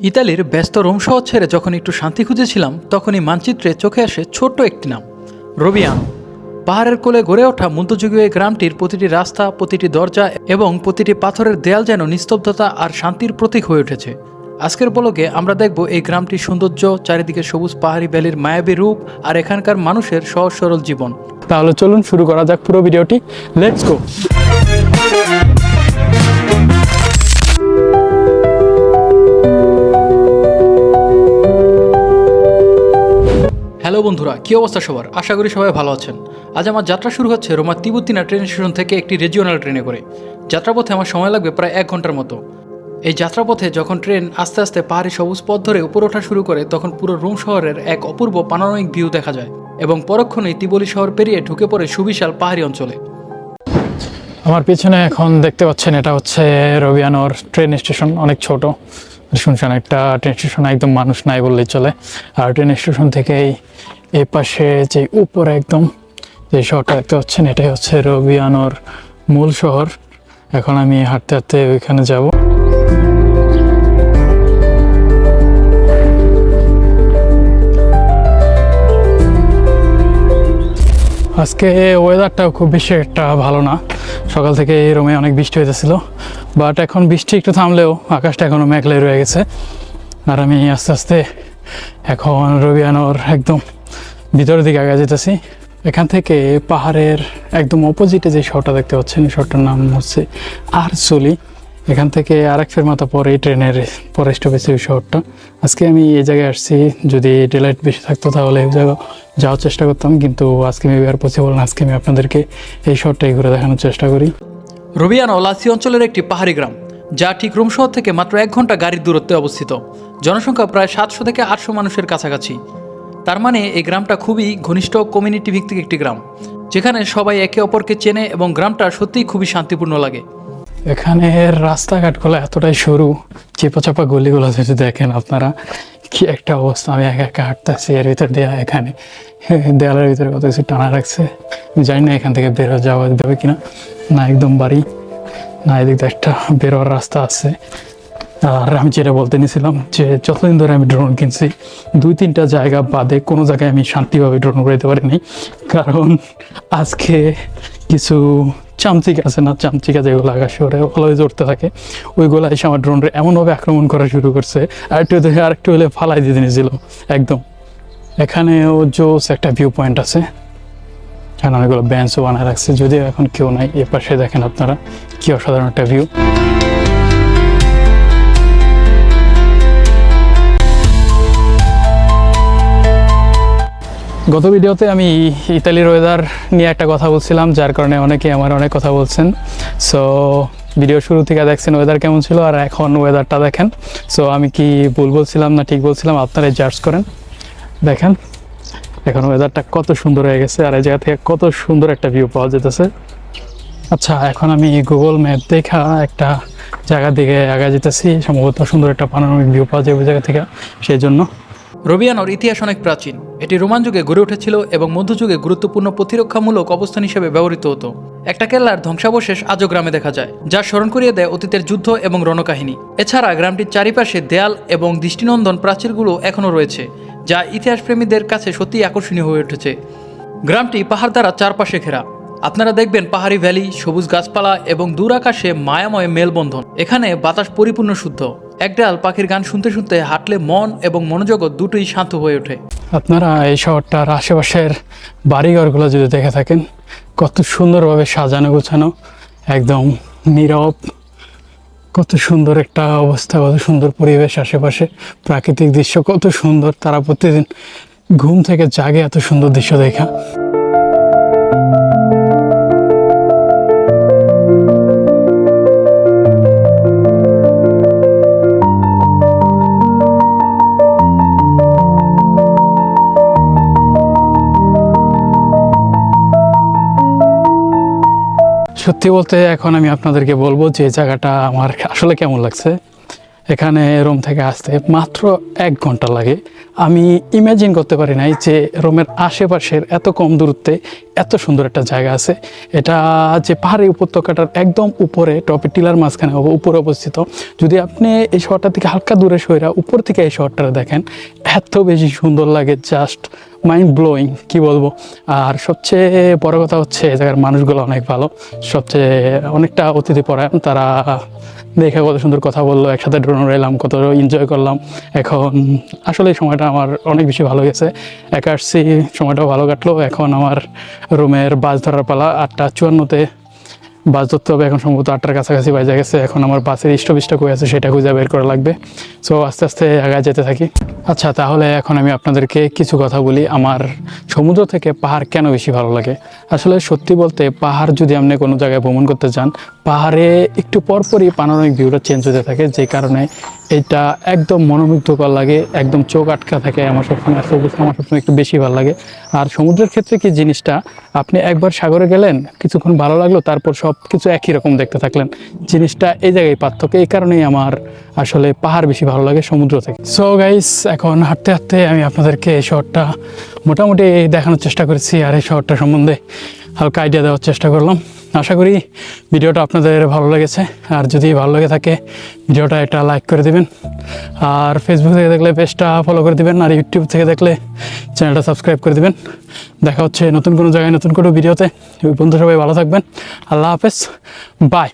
ইতালির ব্যস্ত রোম শহর ছেড়ে যখন একটু শান্তি খুঁজেছিলাম, তখনই মানচিত্রে চোখে আসে ছোট্ট একটি নাম, রবিয়ানো। পাহাড়ের কোলে গড়ে ওঠা মধ্যযুগীয় এই গ্রামটির প্রতিটি রাস্তা, প্রতিটি দরজা এবং প্রতিটি পাথরের দেয়াল যেন নিস্তব্ধতা আর শান্তির প্রতীক হয়ে উঠেছে। আজকের বলকে আমরা দেখব এই গ্রামটির সৌন্দর্য, চারিদিকে সবুজ পাহাড়ি ভ্যালির মায়াবী রূপ আর এখানকার মানুষের সহজ সরল জীবন। তাহলে চলুন শুরু করা যাক পুরো ভিডিওটি। লেটস গো হ্যালো বন্ধুরা, কী অবস্থা সবার? আশা করি সবাই ভালো আছেন। আজ আমার যাত্রা শুরু হচ্ছে রোমা তিবুত্তিনা ট্রেন স্টেশন থেকে একটি রিজিওনাল ট্রেনে করে। যাত্রাপথে আমার সময় লাগবে প্রায় এক ঘণ্টার মতো। এই যাত্রাপথে যখন ট্রেন আস্তে আস্তে পাহাড়ি সবুজ পথ ধরে উপর ওঠা শুরু করে, তখন পুরো রোম শহরের এক অপূর্ব পানোরামিক ভিউ দেখা যায় এবং পরক্ষণেই তিবলি শহর পেরিয়ে ঢুকে পড়ে সুবিশাল পাহাড়ি অঞ্চলে। আমার পিছনে এখন দেখতে পাচ্ছেন, এটা হচ্ছে রবিয়ানোর ট্রেন স্টেশন, অনেক ছোট। শুনছেন, একটা ট্রেন স্টেশন একদম মানুষ নাই বললেই চলে। আর ট্রেন স্টেশন থেকে এই এই পাশে যে উপরে একদম যে শহরটা দেখতে পাচ্ছেন, এটাই হচ্ছে রবিয়ানোর মূল শহর। এখন আমি হাঁটতে হাঁটতে ওইখানে যাব। আজকে ওয়েদারটাও খুব বেশি একটা ভালো না। সকাল থেকে এই রোমে অনেক বৃষ্টি হইতেছিল। বাট এখন বৃষ্টি একটু থামলেও আকাশটা এখনও মেঘলে রয়ে গেছে। আর আমি আস্তে আস্তে এখন রবিয়ানোর একদম ভিতরের দিকে আগে যেতেছি এখান থেকে পাহাড়ের একদম অপোজিটে যে শহরটা দেখতে পাচ্ছেন, এই শহরটার নাম হচ্ছে আরসুলি এখান থেকে আরেক ফেরমাতা পরে এই ট্রেনের পরে স্টপেছে ওই শহরটা। আজকে আমি এই জায়গায় আসছি, যদি ডেলাইট বেশি থাকতো তাহলে এই জায়গা যাওয়ার চেষ্টা করতাম, কিন্তু আজকে মেবি আর পসিবল না। আজকে আমি আপনাদেরকে এই শহরটাই ঘুরে দেখানোর চেষ্টা করি। রবিয়ানো লাসি অঞ্চলের একটি পাহাড়ি গ্রাম, যা ঠিক রোম শহর থেকে মাত্র এক ঘণ্টা গাড়ির দূরত্বে অবস্থিত। জনসংখ্যা প্রায় সাতশো থেকে আটশো মানুষের কাছাকাছি। তার মানে এই গ্রামটা খুবই ঘনিষ্ঠ কমিউনিটি ভিত্তিক একটি গ্রাম, যেখানে সবাই একে অপরকে চেনে এবং গ্রামটা সত্যিই খুবই শান্তিপূর্ণ লাগে। এখানে রাস্তাঘাটগুলো এতটাই সরু চেপা চাপা গলিগুলো যদি দেখেন আপনারা, কি একটা অবস্থা। আমি একা একা হাঁটতেছি, এর ভিতর দেয়া এখানে। দেয়ালের ভিতরে কত কিছু টানা রাখছে। জানি না এখান থেকে বের যাওয়া যাবে কিনা। না একদম বাড়ি, না এদিক একটা বেরোয়ার রাস্তা আছে। আর আমি যেটা বলতে নিয়েছিলাম যে, যতদিন ধরে আমি ড্রোন কিনছি, দুই তিনটা জায়গা বাদে কোনো জায়গায় আমি শান্তিভাবে ড্রোন উড়াইতে পারিনি। কারণ আজকে কিছু চামচিকা আছে না চামচি গাছে যেগুলো আকাশে ওরে ওগুলোই জড়তে থাকে। ওইগুলো এসে আমার ড্রোনরে এমনভাবে আক্রমণ করা শুরু করছে। আরেকটু আরেকটু হলে ফালাই দিয়ে নিয়েছিল একদম। এখানেও জোস একটা ভিউ পয়েন্ট আছে। এখানে অনেকগুলো বেঞ্চও বানায় রাখছে, যদিও এখন কেউ নাই এ পাশে দেখেন আপনারা, কী অসাধারণ একটা ভিউ গত ভিডিওতে আমি ইতালির ওয়েদার নিয়ে একটা কথা বলছিলাম, যার কারণে অনেকে আমার অনেক কথা বলছেন। সো ভিডিও শুরু থেকে দেখছেন ওয়েদার কেমন ছিল, আর এখন ওয়েদারটা দেখেন। সো আমি কি ভুল বলছিলাম না ঠিক বলছিলাম, আপনারাই জাজ করেন। দেখেন, এখন ওয়েদারটা কত সুন্দর হয়ে গেছে, আর এই জায়গা থেকে কত সুন্দর একটা ভিউ পাওয়া যেতেছে। আচ্ছা এখন আমি গুগল ম্যাপ দেখা একটা জায়গা দিকে আগে যেতেছি। সম্ভবত সুন্দর একটা পানোরামিক ভিউ পাওয়া যায় ওই জায়গা থেকে, সেই জন্য। রবিয়ানোর ইতিহাস অনেক প্রাচীন। এটি রোমান যুগে গড়ে উঠেছিল এবং মধ্যযুগে গুরুত্বপূর্ণ প্রতিরক্ষামূলক অবস্থান হিসেবে ব্যবহৃত হতো। একটা কেল্লার ধ্বংসাবশেষ আজও গ্রামে দেখা যায়, যা স্মরণ করিয়ে দেয় অতীতের যুদ্ধ এবং রণকাহিনী। এছাড়া গ্রামটির চারিপাশে দেয়াল এবং দৃষ্টিনন্দন প্রাচীরগুলো এখনও রয়েছে, যা ইতিহাসপ্রেমীদের কাছে সত্যিই আকর্ষণীয় হয়ে উঠেছে। গ্রামটি পাহাড় দ্বারা চারপাশে ঘেরা। আপনারা দেখবেন পাহাড়ি ভ্যালি, সবুজ গাছপালা এবং দূর আকাশে মায়াময় মেলবন্ধন। এখানে বাতাস পরিপূর্ণ শুদ্ধ। একডাল পাখির গান শুনতে শুনতে হাঁটলে মন এবং মনোজগৎ দুটোই শান্ত হয়ে ওঠে। আপনারা এই শহরটার আশেপাশের বাড়িঘরগুলো যদি দেখে থাকেন, কত সুন্দরভাবে সাজানো গোছানো, একদম নীরব, কত সুন্দর একটা অবস্থা, কত সুন্দর পরিবেশ আশেপাশে, প্রাকৃতিক দৃশ্য কত সুন্দর, তারা প্রতিদিন ঘুম থেকে জাগে এত সুন্দর দৃশ্য দেখা। সত্যি বলতে এখন আমি আপনাদেরকে বলব যে জায়গাটা আমার আসলে কেমন লাগছে। এখানে রোম থেকে আসতে মাত্র এক ঘণ্টা লাগে। আমি ইমাজিন করতে পারি নাই যে রোমের আশেপাশের এত কম দূরত্বে এত সুন্দর একটা জায়গা আছে। এটা যে পাহাড়ি উপত্যকাটার একদম উপরে টপে টিলার মাঝখানে উপরে অবস্থিত। যদি আপনি এই শহরটা থেকে হালকা দূরে সইরা উপর থেকে এই শহরটা দেখেন, এত বেশি সুন্দর লাগে জাস্ট মাইন্ড ব্লোয়িং কি বলব? আর সবচেয়ে বড় কথা হচ্ছে, এই জায়গার মানুষগুলো অনেক ভালো। সবচেয়ে অনেকটা অতিথি পরায়ণ, তারা দেখে কত সুন্দর কথা বলল, একসাথে ড্রোন এলাম কত এনজয় করলাম। এখন আসলে সময়টা আমার অনেক বেশি ভালো গেছে। একা আসছি, সময়টাও ভালো কাটলো। এখন আমার রুমের বাস ধরার পালা আটটা চুয়ান্নতে। বাস ধরতে হবে। এখন সম্ভবত আটটার কাছাকাছি বাজে গেছে। এখন আমার বাসের স্টপিসটা কই আছে সেটা খুঁজে বের করা লাগবে। সো আস্তে আস্তে আগায় যেতে থাকি। আচ্ছা তাহলে এখন আমি আপনাদেরকে কিছু কথা বলি। আমার সমুদ্র থেকে পাহাড় কেন বেশি ভালো লাগে? আসলে সত্যি বলতে পাহাড় যদি আপনি কোনো জায়গায় ভ্রমণ করতে চান পাহাড়ে একটু পরপরই পানোরামিক ভিউটা চেঞ্জ হতে থাকে, যে কারণে এটা একদম মনোমুগ্ধকর লাগে, একদম চোখ আটকা থাকে আমার সবসময় সবুজ আমার সবসময় একটু বেশি ভালো লাগে। আর সমুদ্রের ক্ষেত্রে কি জিনিসটা, আপনি একবার সাগরে গেলেন, কিছুক্ষণ ভালো লাগল, তারপর সব কিছু একই রকম দেখতে থাকলেন। জিনিসটা এই জায়গায় পার্থক্য, এই কারণেই আমার আসলে পাহাড় বেশি ভালো লাগে সমুদ্র থেকে। সো গাইস এখন হাঁটতে হাঁটতে আমি আপনাদেরকে এই শহরটা মোটামুটি দেখানোর চেষ্টা করেছি, আর এই শহরটা সম্বন্ধে হালকা আইডিয়া দেওয়ার চেষ্টা করলাম। আশা করি ভিডিওটা আপনাদের ভালো লেগেছে। আর যদি ভালো লেগে থাকে, ভিডিওটা একটা লাইক করে দিবেন। আর ফেসবুক থেকে দেখলে পেজটা ফলো করে দিবেন। আর ইউটিউব থেকে দেখলে চ্যানেলটা সাবস্ক্রাইব করে দিবেন। দেখা হচ্ছে নতুন কোনো জায়গায় নতুন কোনো ভিডিওতে। বন্ধু সবাই ভালো থাকবেন। আল্লাহ হাফেজ। বাই